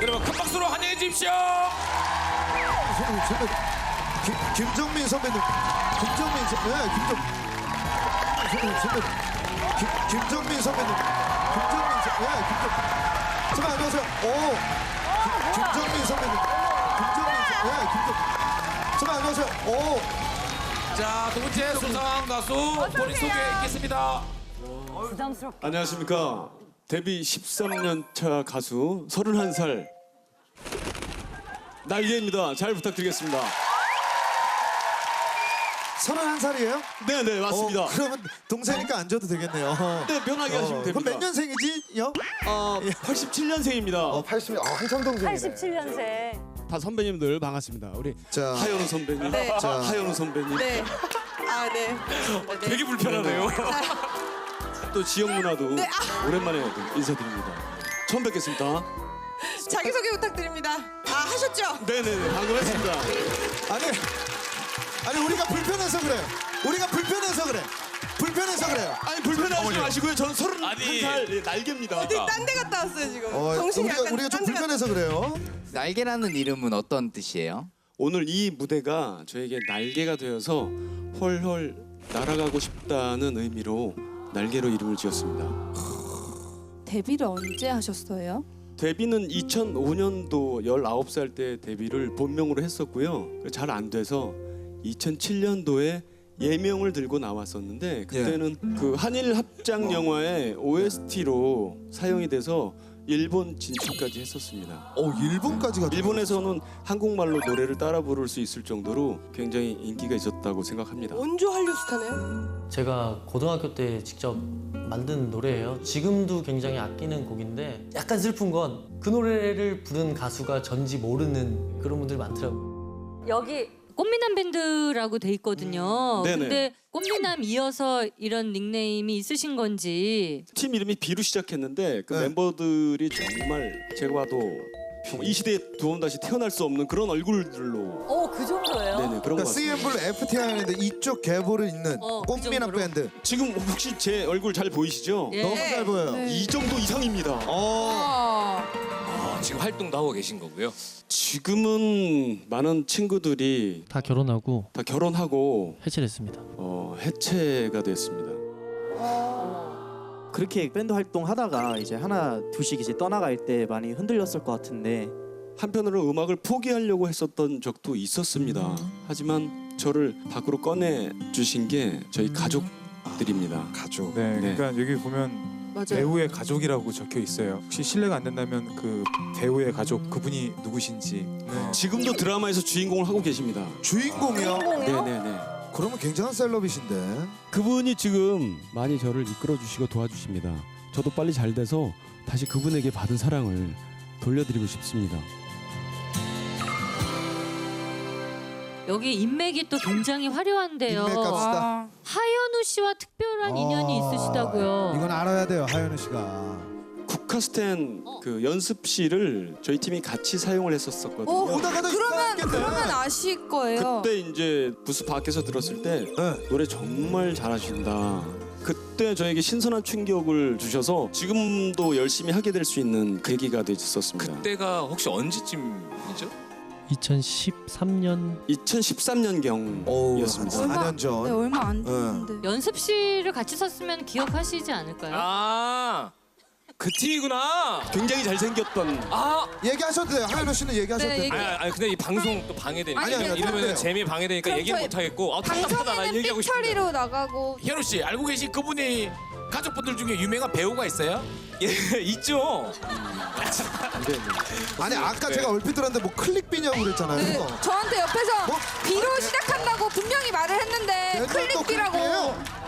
여러분 큰 박수로 환영해 주십시오. 선배님, 선배님. 김, 김정민 선배님. 김정민 선배님. 네, 김정. 선배님, 선배님. 김, 김정민 선배님. 김정민 선배님. 네, 김정. 선배님, 안녕하세요. 오. 김, 김정민 선배님. 김정민 선배님. 네, 김정. 선배님, 안녕하세요. 오. 자, 두 번째 수상한 가수 본인 소개 있겠습니다. 부담스럽게. 안녕하십니까. 데뷔 13년 차 가수 31살 날개입니다. 잘 부탁드리겠습니다. 31살이에요? 네, 네, 맞습니다. 어, 그러면 동생이니까 안 줘도 되겠네요. 네, 편하게 하시면 어, 됩니다. 그럼 몇 년생이지? 요? 어, 87년생입니다. 어, 80. 아, 한참 동생이네. 87년생. 다 선배님들 반갑습니다. 우리 자. 하현우 선배님, 네. 자. 하현우 선배님. 네. 아, 네. 되게 불편하네요. 또 지영 누나도 네, 아. 오랜만에 인사드립니다. 처음 뵙겠습니다. 자기소개 부탁드립니다. 아, 하셨죠? 네네네, 방금 했습니다. 아니, 아니 우리가 불편해서 그래. 우리가 불편해서 그래. 불편해서 그래요. 아니 불편하지 마시고요. 저는 아니. 31살 예, 날개입니다. 어디 딴 데 갔다 왔어요, 지금. 어, 정신이 우리가 약간 우리가 좀 딴데 불편해서 그래요. 날개라는 이름은 어떤 뜻이에요? 오늘 이 무대가 저에게 날개가 되어서 헐헐 날아가고 싶다는 의미로 날개로 이름을 지었습니다. 데뷔를 언제 하셨어요? 데뷔는 2005년도 19살 때 데뷔를 본명으로 했었고요. 잘 안 돼서 2007년도에 예명을 들고 나왔었는데 그때는 그 한일 합작 영화의 OST로 사용이 돼서 일본 진출까지 했었습니다. 어, 일본까지 가. 일본에서는 한국말로 노래를 따라 부를 수 있을 정도로 굉장히 인기가 있었다고 생각합니다. 원조 한류 스타네요. 제가 고등학교 때 직접 만든 노래예요. 지금도 굉장히 아끼는 곡인데 약간 슬픈 건 그 노래를 부른 가수가 전지 모르는 그런 분들이 많더라고요. 여기 꽃미남 밴드라고 돼 있거든요. 음, 네네. 근데 꽃미남 이어서 이런 닉네임이 있으신 건지 팀 이름이 B로 시작했는데 그 네. 멤버들이 정말 제가 봐도 정말 이 시대에 두 번 다시 태어날 수 없는 그런 얼굴들로 어, 그 정도예요? 네네 그런 것 그러니까 같습니다. CM블루 FTI인데 이쪽 계보를 잇는 어, 그 꽃미남 정도로? 밴드. 지금 혹시 제 얼굴 잘 보이시죠? 예. 너무 잘 보여요. 네. 이 정도 이상입니다. 어. 아, 지금 활동도 하고 계신 거고요. 지금은 많은 친구들이 다 결혼하고 다 결혼하고 해체를 했습니다. 어, 해체가 됐습니다. 그렇게 밴드 활동하다가 이제 하나 둘씩 이제 떠나갈 때 많이 흔들렸을 것 같은데 한편으로 음악을 포기하려고 했었던 적도 있었습니다. 하지만 저를 밖으로 꺼내 주신 게 저희 가족들입니다. 가족. 네, 네. 그러니까 여기 보면 맞아요. 배우의 가족이라고 적혀 있어요. 혹시 실례가 안 된다면 그 배우의 가족 그분이 누구신지. 네. 지금도 드라마에서 주인공을 하고 계십니다. 주인공이요? 네네네. 그러면 굉장한 셀럽이신데. 그분이 지금 많이 저를 이끌어 주시고 도와주십니다. 저도 빨리 잘 돼서 다시 그분에게 받은 사랑을 돌려드리고 싶습니다. 여기 인맥이 또 굉장히 화려한데요. 인맥 갑시다. 하현우 씨와 특별한 인연이 있으시다고요. 이건 알아야 돼요, 하현우 씨가. 국카스텐 그 연습실을 저희 팀이 같이 사용을 했었었거든요. 어, 오다가도 그러면 있겠네. 그러면 아실 거예요. 그때 이제 부스 밖에서 들었을 때 네. 노래 정말 잘하신다. 그때 저에게 신선한 충격을 주셔서 지금도 열심히 하게 될 수 있는 계기가 됐었습니다. 그때가 혹시 언제쯤이죠? 2013년 2013년 어우, 한 경이었습니다. 4년 전. 네, 얼마 안 됐는데 연습실을 같이 썼으면 기억하시지 않을까요? 아, 그 팀이구나. 굉장히 잘생겼던 아, 얘기하셔도 돼요. 하현우 씨는 얘기하셔도 네, 돼요. 얘기- 아니, 아니 근데 이 방송 또 방해되니까 아니, 아니, 이러면 돼요. 재미 방해되니까 그럼 얘기를 저희 못 하겠고 아 답답하다 나 방송에는 얘기하고 싶은데 삐처리로 나가고 현우 씨 알고 계신 그분이 가족분들 중에 유명한 배우가 있어요? 예 있죠. 아니 아까 제가 얼핏 들었는데 뭐 클릭비냐고 그랬잖아요. 네, 저한테 옆에서 뭐? B로 시작한다고 분명히 말을 했는데 얘들 또 클릭비라고. 클릭비예요?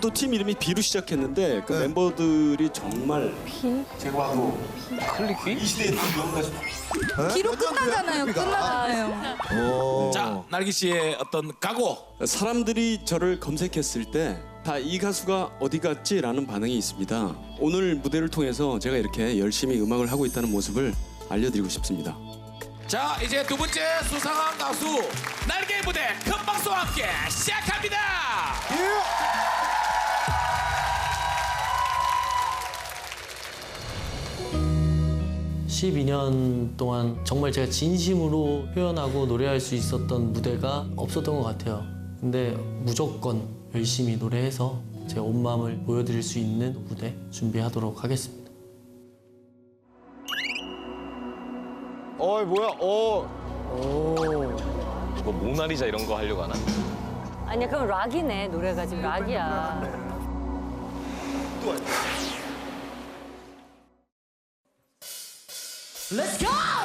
또 팀 이름이 B로 시작했는데 그 네. 멤버들이 정말 제가 봐도 클릭비 이 시대에 네? B로 완전 끝나잖아요. 클릭비가. 끝나잖아요. 오. 자 날기 씨의 어떤 각오. 사람들이 저를 검색했을 때 다 이 가수가 어디 갔지? 라는 반응이 있습니다. 오늘 무대를 통해서 제가 이렇게 열심히 음악을 하고 있다는 모습을 알려드리고 싶습니다. 자 이제 두 번째 수상한 가수 날개 무대 큰 박수와 함께 시작합니다. 예. 12년 동안 정말 제가 진심으로 표현하고 노래할 수 있었던 무대가 없었던 것 같아요. 근데 무조건 열심히 노래해서 제 온 마음을 보여드릴 수 있는 무대 준비하도록 하겠습니다. 어이 뭐야? 어. 뭐 모나리자 이런 거 하려고 하나? 아니야 그럼 락이네 노래가 지금 락이야. Let's go!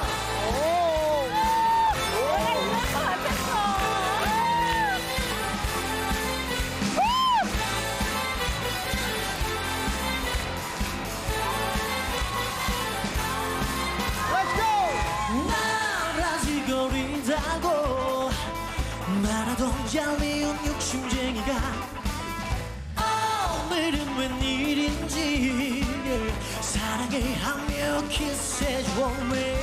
얄미운 욕심쟁이가 오늘은 웬일인지 사랑해 하며 키스해줘 me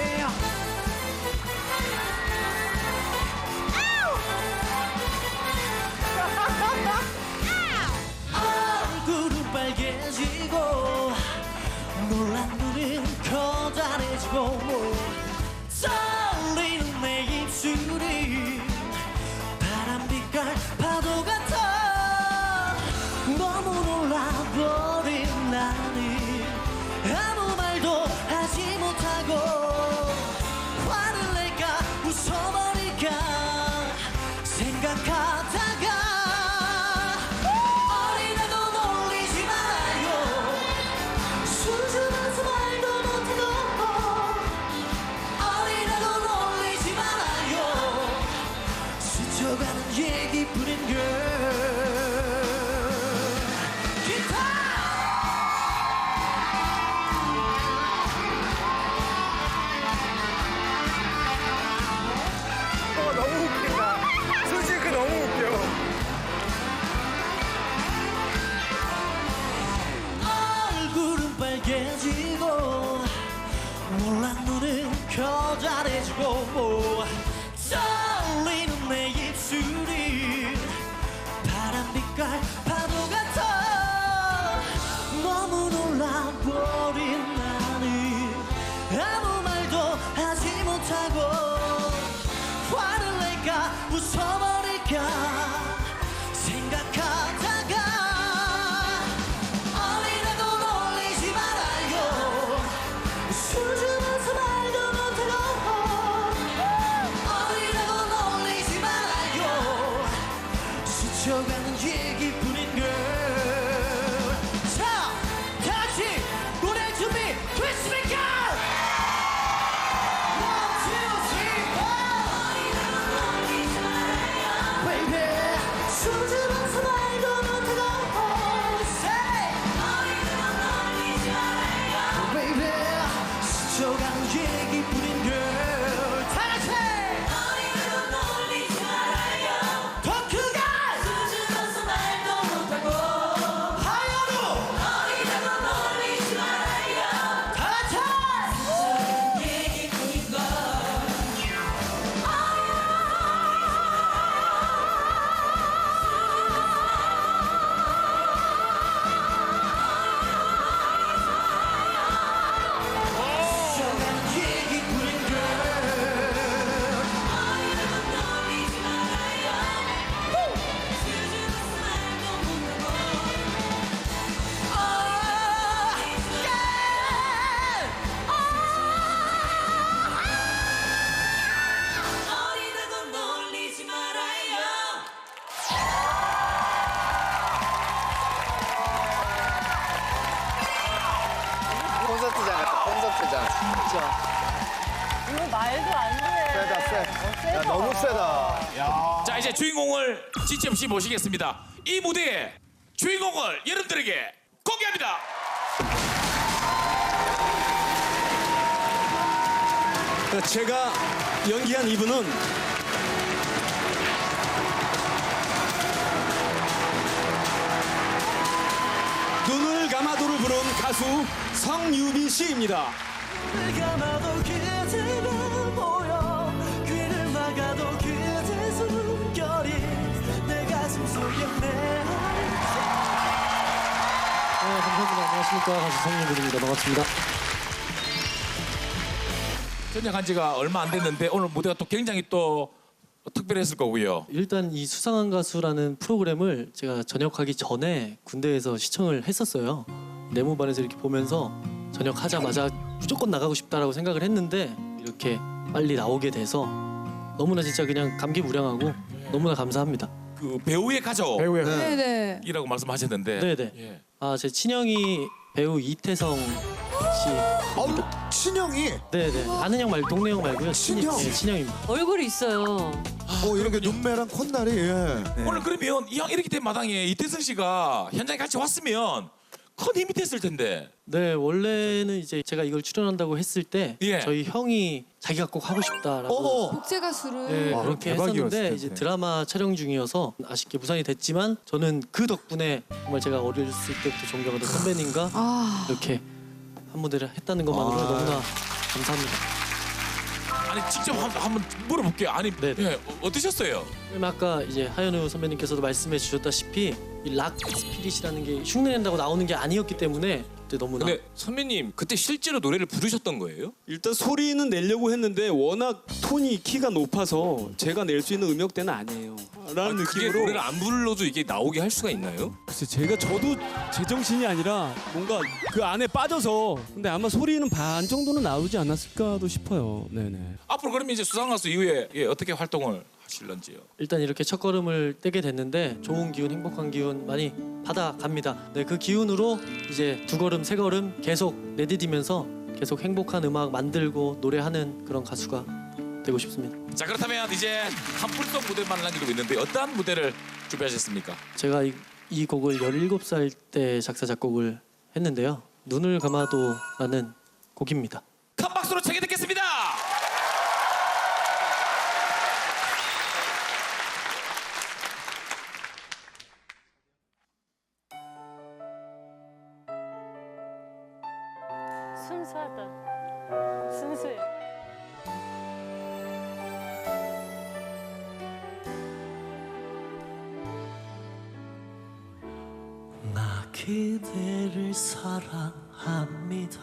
빨개지고 놀란 눈은 커다래지고 더 기쁜 게 잊혀가는 얘기뿐인 걸. 잠시 모시겠습니다. 이 무대의 주인공을 여러분들에게 공개합니다. 제가 연기한 이분은 눈을 감아도를 부른 가수 성유빈 씨입니다. 안녕하십니까 가수 성유빈입니다. 반갑습니다. 전역한 지가 얼마 안 됐는데 오늘 무대가 또 굉장히 또 특별했을 거고요. 일단 이 수상한 가수라는 프로그램을 제가 전역하기 전에 군대에서 시청을 했었어요. 내무반에서 이렇게 보면서 전역하자마자 무조건 나가고 싶다라고 생각을 했는데 이렇게 빨리 나오게 돼서 너무나 진짜 그냥 감기무량하고 너무나 감사합니다. 그 배우의 가족이라고 네. 네. 말씀하셨는데 네네. 예. 아 제 친형이 배우 이태성 씨. 아우 친형이 네네. 아는 형 말고 동네 형 말고요. 친형? 예, 친형입니다. 얼굴이 있어요. 어 이렇게 눈매랑 콧날이 예. 오늘 그러면 이왕 이렇게 된 마당에 이태성 씨가 현장에 같이 왔으면 큰 힘이 됐을 텐데. 네 원래는 이제 제가 이걸 출연한다고 했을 때 예. 저희 형이 자기가 꼭 하고 싶다라고 어머 복제 가수를 네, 아, 그렇게 대박이었을 했었는데 텐데. 이제 드라마 촬영 중이어서 아쉽게 무산이 됐지만 저는 그 덕분에 정말 제가 어렸을 때부터 존경하던 선배님과 아 이렇게 한 무대를 했다는 것만으로 아. 너무나 감사합니다. 아니 직접 한, 한번 물어볼게요. 아니 네. 예, 어, 어떠셨어요? 그럼 아까 이제 하현우 선배님께서도 말씀해 주셨다시피 이 락 스피릿이라는 게 흉내낸다고 나오는 게 아니었기 때문에 그때 너무나 근데 선배님 그때 실제로 노래를 부르셨던 거예요? 일단 소리는 내려고 했는데 워낙 톤이 키가 높아서 제가 낼 수 있는 음역대는 아니에요. 라는 아, 그게 느낌으로 노래를 안 불러도 이게 나오게 할 수가 있나요? 글쎄 제가 저도 제정신이 아니라 뭔가 그 안에 빠져서 근데 아마 소리는 반 정도는 나오지 않았을까도 싶어요. 네네. 앞으로 그러면 이제 수상 가수 이후에 예, 어떻게 활동을 하실런지요? 일단 이렇게 첫 걸음을 떼게 됐는데 좋은 기운, 행복한 기운 많이 받아갑니다. 네, 그 기운으로 이제 두 걸음, 세 걸음 계속 내디디면서 계속 행복한 음악 만들고 노래하는 그런 가수가 되고 싶습니다. 자 그렇다면 이제 한풀성 무대만 남기고 있는데 어떠한 무대를 준비하셨습니까? 제가 이, 이 곡을 17살 때 작사 작곡을 했는데요. 눈을 감아도라는 곡입니다. 그대를 사랑합니다.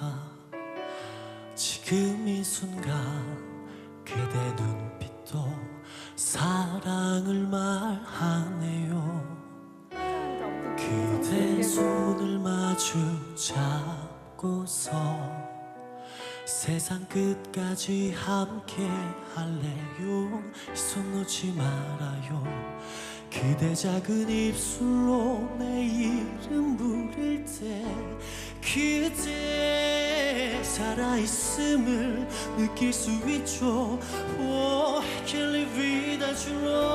지금 이 순간 그대 눈빛도 사랑을 말하네요. 그대 손을 마주 잡고서 세상 끝까지 함께 할래요. 이손 놓지 말아요. 그대 작은 입술로 내 이름 부를 때 그대 살아있음을 느낄 수 있죠. Oh, I can't live without your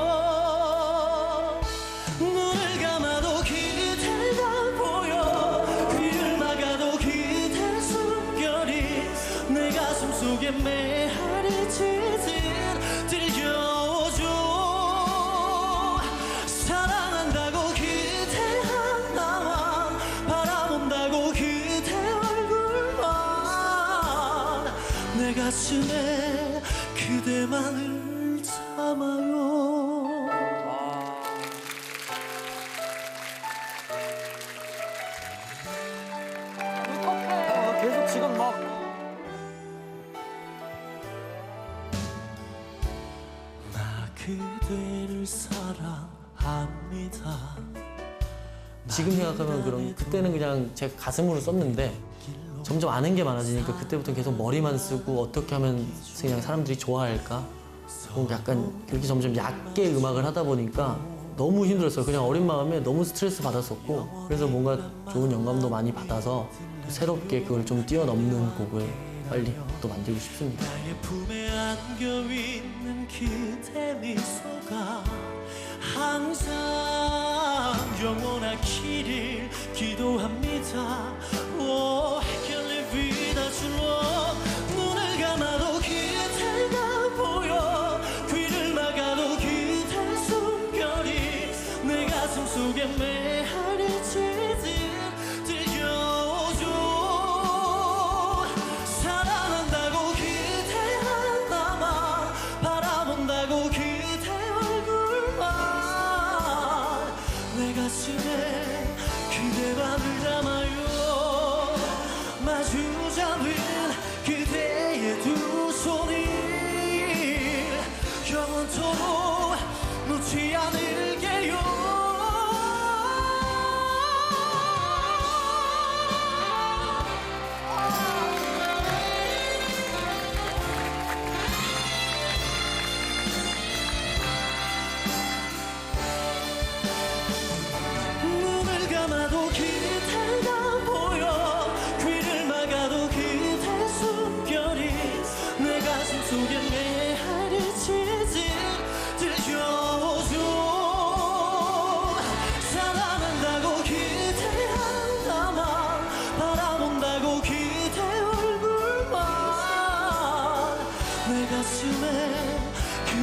그대를 사랑합니다. 지금 생각하면 그럼 그때는 그냥 제 가슴으로 썼는데 점점 아는 게 많아지니까 그때부터 계속 머리만 쓰고 어떻게 하면 그냥 사람들이 좋아할까? 뭐 약간 그렇게 점점 얕게 음악을 하다 보니까 너무 힘들었어요. 그냥 어린 마음에 너무 스트레스 받았었고 그래서 뭔가 좋은 영감도 많이 받아서 새롭게 그걸 좀 뛰어넘는 곡을 빨리 또 만들고 싶습니다. 기도합니다. Without your love. 눈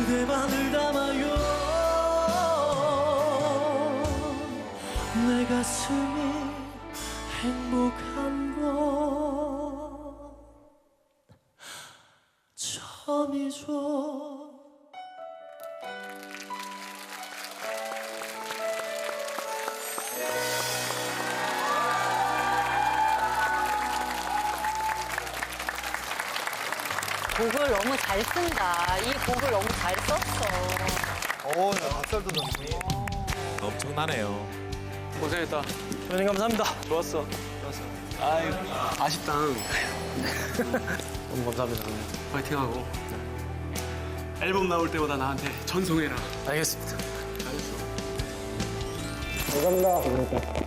그대만을 담아요 내 가슴이 행복한 건 처음이죠. 곡을 너무 잘 쓴다. 이 곡을 너무 잘 썼어. 오, 나 앞살도 넣네. 엄청나네요. 고생했다. 선생님 감사합니다. 좋았어. 좋았어. 아유 아쉽다. 너무 감사합니다. 파이팅하고 앨범 나올 때마다 나한테 전송해라. 알겠습니다. 잘했어. 감사합니다.